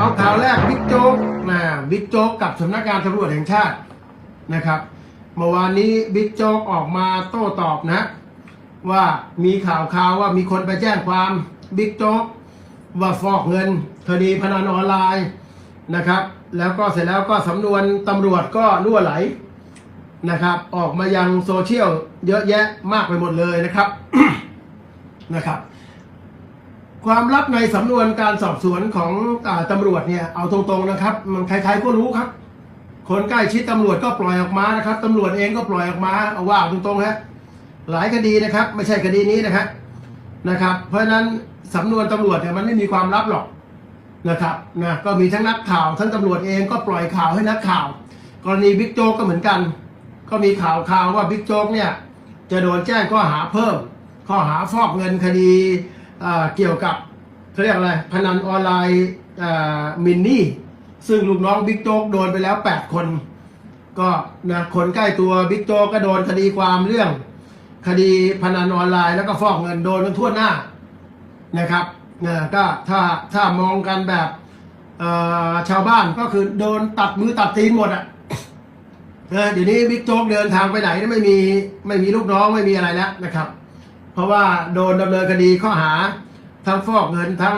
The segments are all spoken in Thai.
เอาข่าวแรกบิ๊กโจ๊กนะบิ๊กโจ๊กกับสำนักงานตำรวจแห่งชาตินะครับเมื่อวานนี้บิ๊กโจ๊กออกมาโต้ตอบนะ ว่ามีข่าวข่าวว่ามีคนไปแจ้งความบิ๊กโจ๊กว่าฟอกเงินคดีพนันออนไลน์นะครับ แล้วก็เสร็จแล้วก็สำนวนตำรวจก็รั่วไหลนะครับ ออกมายังโซเชียลเยอะแยะมากไปหมดเลยนะครับนะครับ ความลับในสำนวนการสอบสวนของอตำรวจเนี่ยเอาตรงๆนะครับ มันใครๆก็รู้ครับ คนใกล้ชิดตำรวจก็ปล่อยออกมานะครับตำรวจเองก็ปล่อยออกมาเอาว่าตรงๆฮะหลายคดีนะครับ ไม่ใช่คดีนี้นะครับนะครับ เพราะฉะนั้นสำนวนตำรวจเนี่ยมันไม่มีความลับหรอกนะครับนะก็มีทั้งนักข่าวทั้งตำรวจเองก็ปล่อยข่าวให้นักข่าว กรณีบิ๊กโจ๊กก็เหมือนกัน ก็มีข่าวข่าวว่าบิ๊กโจ๊กเนี่ยจะโดนแจ้งข้อหาเพิ่ม ข้อหาฟอกเงินคดี เกี่ยวกับเขาเรียกอะไรพนันออนไลน์มินนี่ ซึ่งลูกน้องบิ๊กโจ๊กโดนไปแล้ว 8 คน ก็นะคนใกล้ตัวบิ๊กโจ๊กก็โดนคดีความเรื่อง คดีพนันออนไลน์แล้วก็ฟอกเงินโดนกันทั่วหน้านะครับนะก็ถ้าถ้ามองกันแบบชาวบ้านก็คือโดนตัดมือตัดตีนหมดอะนะเดี๋ยวนี้บิ๊กโจ๊กเดินทางไปไหนไม่มีไม่มีลูกน้องไม่มีอะไรแล้วนะครับ ราะว่าโดนดำเนินคดีข้อหา ทั้งฟอกเงินทั้ง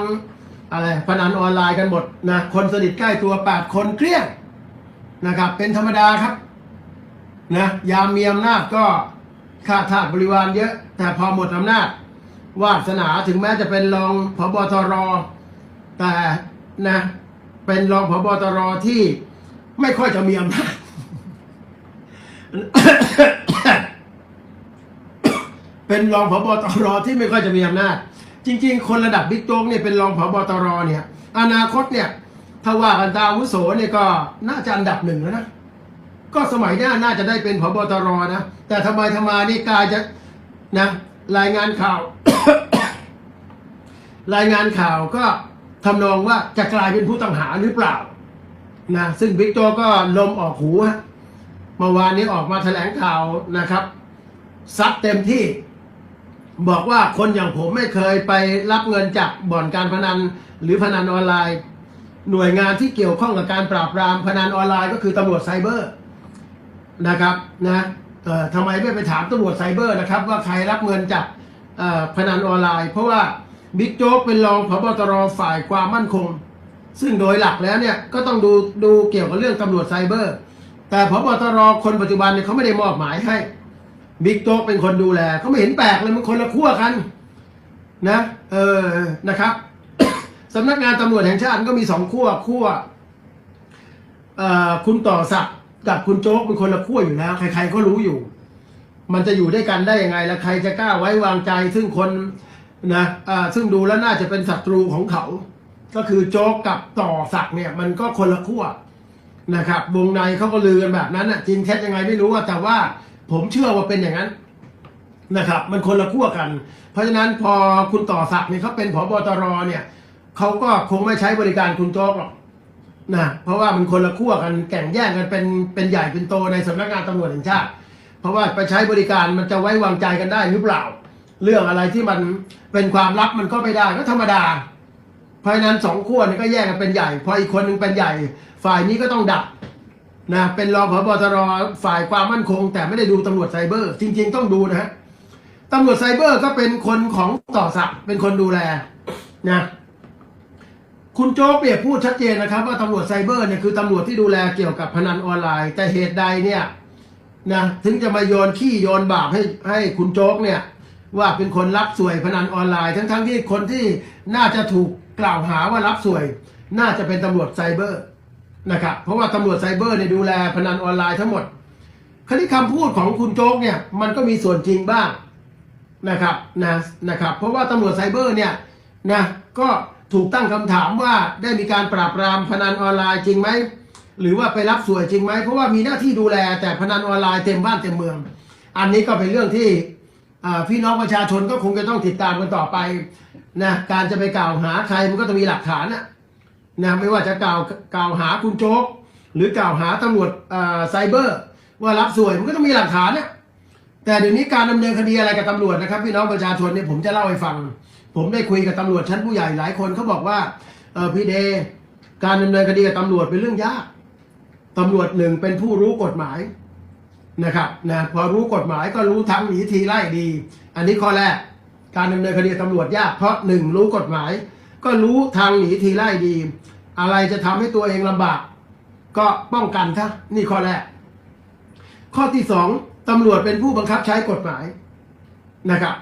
อะไรพนันออนไลน์กันหมดนะคนสนิทใกล้ตัวแปดคนเครียดนะครับ เป็นธรรมดาครับนะยามมีอำนาจก็ข้าทาสบริวารเยอะ แต่พอหมดอำนาจ วาสนาถึงแม้จะเป็นรองพบตร แต่นะเป็นรองพบตรที่ไม่ค่อยจะมีอำนาจ เป็นรองผบตรที่ไม่ค่อยจะมีอำนาจ จริง ๆ คนระดับบิ๊กโจ๊กเนี่ยเป็นรองผบตรเนี่ยอนาคตเนี่ยถ้าว่ากันตามวุโสเนี่ยก็น่าจะอันดับหนึ่งแล้วนะก็สมัยหน้าน่าจะได้เป็นผบตรนะ แต่ทำไมทำมานี่กายจะนะรายงานข่าว รายงานข่าวก็ทำนองว่าจะกลายเป็นผู้ต้องหาหรือเปล่านะซึ่งบิ๊กโจ๊กก็ลมออกหูฮะเมื่อวานนี้ออกมาแถลงข่าวนะครับซัดเต็มที่ บอกว่าคนอย่างผมไม่เคยไปรับเงินจากบ่อนการพนัน หรือพนันออนไลน์ หน่วยงานที่เกี่ยวข้องกับการปราบปรามพนันออนไลน์ก็คือตำรวจไซเบอร์นะครับนะทำไมไม่ไปถามตำรวจไซเบอร์นะครับว่าใครรับเงินจากพนันออนไลน์ เพราะว่าบิ๊กโจ๊กเป็นรองพบตรฝ่ายความมั่นคง ซึ่งโดยหลักแล้วเนี่ยก็ต้องดูดูเกี่ยวกับเรื่องตำรวจไซเบอร์ แต่พบตรคนปัจจุบันเนี่ยเขาไม่ได้มอบหมายให้ บิ๊กโจ๊กเป็นคนดูแลเขาไม่เห็นแปลกเลยมันคนละขั้วกันนะเออนะครับสำนักงานตำรวจแห่งชาติก็มีสองขั้วขั้วเอ่อคุณต่อศักดิ์กับคุณโจ๊กเป็นคนละขั้วอยู่แล้ว ใคร ๆ ก็รู้อยู่ มันจะอยู่ด้วยกันได้ยังไงแล้วใครจะกล้าไว้วางใจ ซึ่งคนนะอ่าซึ่งดูแล้วน่าจะเป็นศัตรูของเขา ก็คือโจ๊กกับต่อศักดิ์เนี่ย มันก็คนละขั้วนะครับ วงในเขาก็ลือกันแบบนั้นน่ะจริงเท็จยังไงไม่รู้อะแต่ว่า ผมเชื่อว่าเป็นอย่างนั้นนะครับ มันคนละขั้วกัน เพราะฉะนั้นพอคุณต่อศักดิ์เนี่ยเขาเป็นผบตรเนี่ยเขาก็คงไม่ใช้บริการคุณโจ๊กหรอกนะเพราะว่ามันคนละขั้วกันแข่งแย่งกันเป็นเป็นใหญ่เป็นโตในสำนักงานตำรวจแห่งชาติ เพราะว่าไปใช้บริการมันจะไว้วางใจกันได้หรือเปล่า เรื่องอะไรที่มันเป็นความลับมันก็ไม่ได้ก็ธรรมดา เพราะฉะนั้นสองขั้วนี่ก็แยกกันเป็นใหญ่ พออีกคนหนึ่งเป็นใหญ่ ฝ่ายนี้ก็ต้องดับ นะเป็นรองผบตรฝ่ายความมั่นคง แต่ไม่ได้ดูตำรวจไซเบอร์ จริง ๆ ต้องดูนะฮะตำรวจไซเบอร์ก็เป็นคนของต่อศักเป็นคนดูแลนะคุณโจ๊กเนี่ยพูดชัดเจนนะครับ ว่าตำรวจไซเบอร์เนี่ยคือตำรวจที่ดูแลเกี่ยวกับพนันออนไลน์ แต่เหตุใดเนี่ยนะถึงจะมาโยนขี้โยนบาปให้ให้คุณโจ๊กเนี่ย ว่าเป็นคนรับสวยพนันออนไลน์ ทั้งๆที่คนที่น่าจะถูกกล่าวหาว่ารับสวย น่าจะเป็นตำรวจไซเบอร์ นะครับเพราะว่าตำรวจไซเบอร์เนี่ยดูแลพนันออนไลน์ทั้งหมดคราวนี้คำพูดของคุณโจ๊กเนี่ยมันก็มีส่วนจริงบ้างนะครับนะนะครับเพราะว่าตำรวจไซเบอร์เนี่ยนะก็ถูกตั้งคำถามว่าได้มีการปราบปรามพนันออนไลน์จริงไหมหรือว่าไปรับสวยจริงไหมเพราะว่ามีหน้าที่ดูแลแต่พนันออนไลน์เต็มบ้านเต็มเมือง อันนี้ก็เป็นเรื่องที่พี่น้องประชาชนก็คงจะต้องติดตามกันต่อไปนะการจะไปกล่าวหาใครมันก็ต้องมีหลักฐานนะ นะไม่ว่าจะกล่าวกล่าวหาคุณโจ๊ก หรือกล่าวหาตำรวจไซเบอร์ ว่ารับสวยมันก็ต้องมีหลักฐานเนี่ยแต่เดี๋ยวนี้การดำเนินคดีอะไรกับตำรวจนะครับพี่น้องประชาชนเนี่ยผมจะเล่าให้ฟัง ผมได้คุยกับตำรวจชั้นผู้ใหญ่หลายคนเขาบอกว่าเออพี่เดการดำเนินคดีกับตำรวจเป็นเรื่องยากตำรวจหนึ่งเป็นผู้รู้กฎหมายนะครับนะพอรู้กฎหมายก็รู้ทั้งหนีทีไล่ดี อันนี้ข้อแรกการดำเนินคดีกับตำรวจยากเพราะหนึ่งรู้กฎหมาย ก็รู้ทางหนีทีไล่ดี อะไรจะทำให้ตัวเองลำบาก ก็ป้องกันซะนี่ข้อแรก ข้อที่สองตำรวจเป็นผู้บังคับใช้กฎหมายนะครับ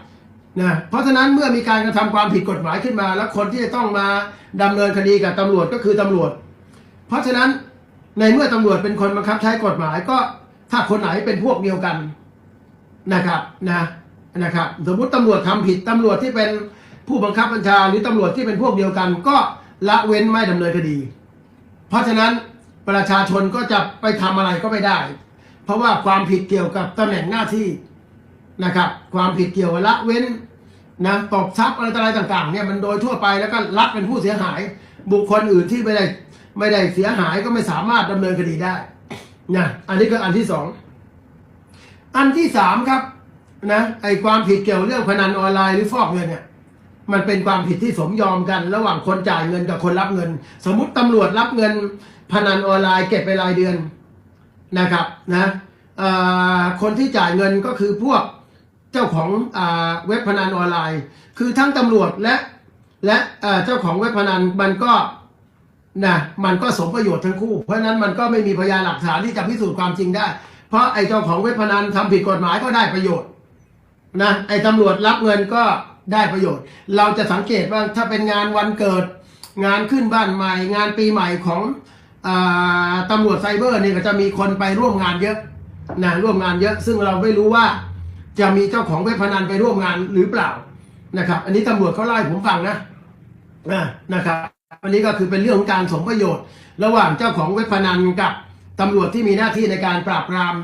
นะเพราะฉะนั้นเมื่อมีการกระทำความผิดกฎหมายขึ้นมา แล้วคนที่จะต้องมาดำเนินคดีกับตำรวจก็คือตำรวจ เพราะฉะนั้นในเมื่อตำรวจเป็นคนบังคับใช้กฎหมายก็ถ้าคนไหนเป็นพวกเดียวกันนะครับนะนะครับ สมมติตำรวจทำผิดตำรวจที่เป็น ผู้บังคับบัญชาหรือตำรวจที่เป็นพวกเดียวกัน ก็ละเว้นไม่ดำเนินคดี เพราะฉะนั้นประชาชนก็จะไปทำอะไรก็ไม่ได้ เพราะว่าความผิดเกี่ยวกับตำแหน่งหน้าที่นะครับ ความผิดเกี่ยวกับละเว้นนะตบทรัพย์อะไรต่ออะไรต่างๆเนี่ยมันโดยทั่วไปแล้วก็รัฐเป็นผู้เสียหาย บุคคลอื่นที่ไม่ได้ไม่ได้เสียหายก็ไม่สามารถดำเนินคดีได้นะอันนี้ก็อันที่สองอันที่สามครับนะไอความผิดเกี่ยวเรื่องพนันออนไลน์หรือฟอกเงินเนี่ย มันเป็นความผิดที่สมยอมกัน ระหว่างคนจ่ายเงินกับคนรับเงิน สมมุติตำรวจรับเงินพนันออนไลน์เก็บไปรายเดือนนะครับนะคนที่จ่ายเงินก็คือพวกเจ้าของอเว็บพนันออนไลน์ คือทั้งตำรวจและและเจ้าของเว็บพนันมันก็นะมันก็สมประโยชน์ทั้งคู่ เพราะฉะนั้นมันก็ไม่มีพยานหลักฐานที่จะพิสูจน์ความจริงได้ เพราะไอ้เจ้าของเว็บพนันทำผิดกฎหมายก็ได้ประโยชน์นะไอ้ตำรวจรับเงินก็ ได้ประโยชน์ เราจะสังเกตว่าถ้าเป็นงานวันเกิด งานขึ้นบ้านใหม่ งานปีใหม่ของอตำรวจไซเบอร์เนี่ยก็จะมีคนไปร่วมงานเยอะนะร่วมงานเยอะ ซึ่งเราไม่รู้ว่าจะมีเจ้าของเว็บพนันไปร่วมงานหรือเปล่านะครับ อันนี้ตำรวจเขาเล่ผมฟังนะนะนะครับอันนี้ก็คือเป็นเรื่องของการสมประโยชน์ ระหว่างเจ้าของเว็บพนันกับ ตำรวจที่มีหน้าที่ในการปราบปราม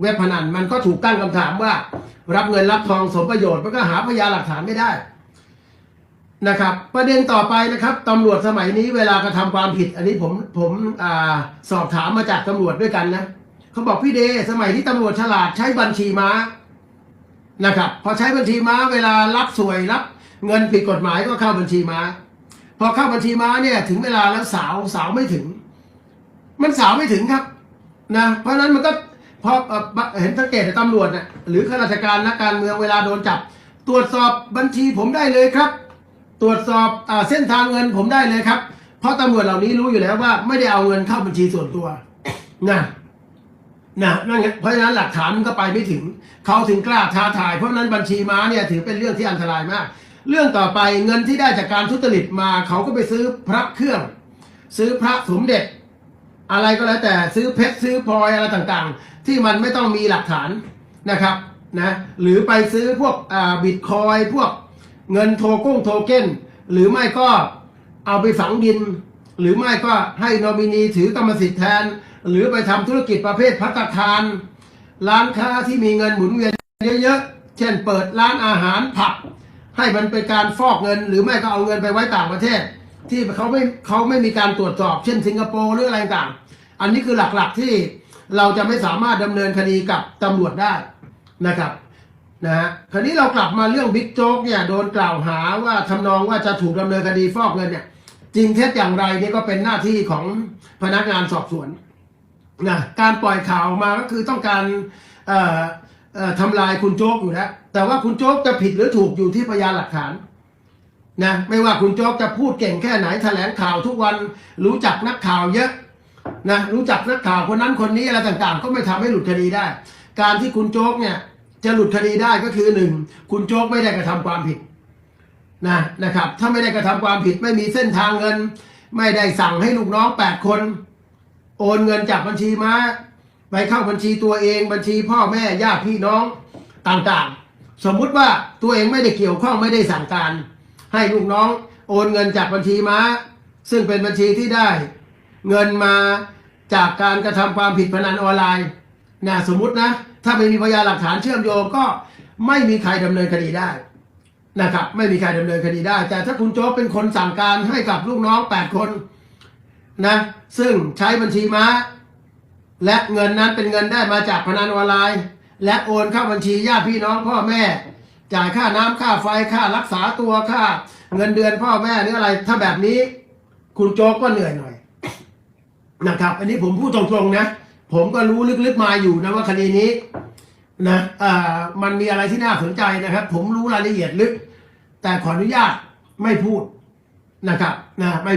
เว็บพนันมันก็ถูกตั้งคำถามว่า รับเงินรับทองสมประโยชน์มันก็หาพยานหลักฐานไม่ได้นะครับ ประเด็นต่อไปนะครับตำรวจสมัยนี้เวลากระทำความผิด อันนี้ผมผมอสอบถามมาจากตำรวจด้วยกันนะเขาบอกพี่เดสมัยที่ตำรวจฉลาดใช้บัญชีม้านะครับพอใช้บัญชีม้าเวลารับสวยรับ เงินผิดกฎหมายก็เข้าบัญชีม้า พอเข้าบัญชีม้าเนี่ยถึงเวลาแล้วสาวสาวไม่ถึง มันสาวไม่ถึงครับนะเพราะฉะนั้นมันก็พอเห็นสังเกตแต่ตำรวจเนี่ยหรือข้าราชการนักการเมืองเวลาโดนจับ ตรวจสอบบัญชีผมได้เลยครับ ตรวจสอบอเส้นทางเงินผมได้เลยครับ เพราะตำรวจเหล่านี้รู้อยู่แล้วว่าไม่ได้เอาเงินเข้าบัญชีส่วนตัวนะนะนั่นไงเพราะฉะนั้นหลักฐานมันก็ไปไม่ถึง เขาถึงกล้าท้าทาย เพราะฉะนั้นบัญชีม้าเนี่ยถือเป็นเรื่องที่อันตรายมาก เรื่องต่อไปเงินที่ได้จากการทุจริตมา เขาก็ไปซื้อพระเครื่อง ซื้อพระสมเด็จ อะไรก็แล้วแต่ซื้อเพชรซื้อพลอยอะไรต่างๆ ที่มันไม่ต้องมีหลักฐานนะครับนะหรือไปซื้อพวกบิตคอยพวกเงินโทก้งโทเก้น หรือไม่ก็เอาไปฝังดิน หรือไม่ก็ให้นอมินีถือกรรมสิทธิ์แทน หรือไปทำธุรกิจประเภทพัตตาคาร ร้านค้าที่มีเงินหมุนเวียนเยอะๆเช่นเปิดร้านอาหารผับให้มันเป็นการฟอกเงิน หรือไม่ก็เอาเงินไปไว้ต่างประเทศ ที่เขาไม่เขาไม่มีการตรวจสอบเช่นสิงคโปร์หรืออะไรต่าง อันนี้คือหลักๆที่เราจะไม่สามารถดำเนินคดีกับตำรวจได้นะครับนะฮะคราวนี้เรากลับมาเรื่องบิ๊กโจ๊กเนี่ยโดนกล่าวหาว่าทำนองว่าจะถูกดำเนินคดีฟอกเงินเนี่ยจริงเท็จอย่างไรนี่ก็เป็นหน้าที่ของพนักงานสอบสวนนะการปล่อยข่าวมาก็คือต้องการทำลายคุณโจ๊กอยู่แล้วแต่ว่าคุณโจ๊กจะผิดหรือถูกอยู่ที่พยานหลักฐานนะไม่ว่าคุณโจ๊กจะพูดเก่งแค่ไหนแถลงข่าวทุกวันรู้จักนักข่าวเยอะ นะรู้จักนักข่าวคนนั้นคนนี้อะไรต่างๆ ก็ไม่ทำให้หลุดคดีได้ การที่คุณโจ๊กเนี่ยจะหลุดคดีได้ก็คือหนึ่งคุณโจ๊กไม่ได้กระทำความผิดนะนะครับ ถ้าไม่ได้กระทำความผิดไม่มีเส้นทางเงิน ไม่ได้สั่งให้ลูกน้องแปดคน โอนเงินจากบัญชีม้าไปเข้าบัญชีตัวเองบัญชีพ่อแม่ญาติพี่น้องต่างๆ สมมุติว่าตัวเองไม่ได้เกี่ยวข้องไม่ได้สั่งการ ให้ลูกน้องโอนเงินจากบัญชีม้า ซึ่งเป็นบัญชีที่ได้ เงินมาจากการกระทำความผิดพนันออนไลน์นะสมมุตินะ ถ้าไม่มีพยานหลักฐานเชื่อมโยงก็ไม่มีใครดำเนินคดีได้นะครับ ไม่มีใครดำเนินคดีได้ แต่ถ้าคุณโจ๊กเป็นคนสั่งการให้กับลูกน้องแปดคนนะซึ่งใช้บัญชีม้า และเงินนั้นเป็นเงินได้มาจากพนันออนไลน์ และโอนเข้าบัญชีญาติพี่น้องพ่อแม่ จ่ายค่าน้ำค่าไฟค่ารักษาตัวค่า เงินเดือนพ่อแม่หรืออะไร ถ้าแบบนี้ คุณโจ๊กก็เหนื่อยหน่อย นะครับ อันนี้ผมพูดตรงๆนะ ผมก็รู้ลึกๆมาอยู่นะว่าคดีนี้นะเอ่อมันมีอะไรที่น่าสนใจนะครับ ผมรู้รายละเอียดลึก แต่ขออนุญาตไม่พูดนะครับนะไม่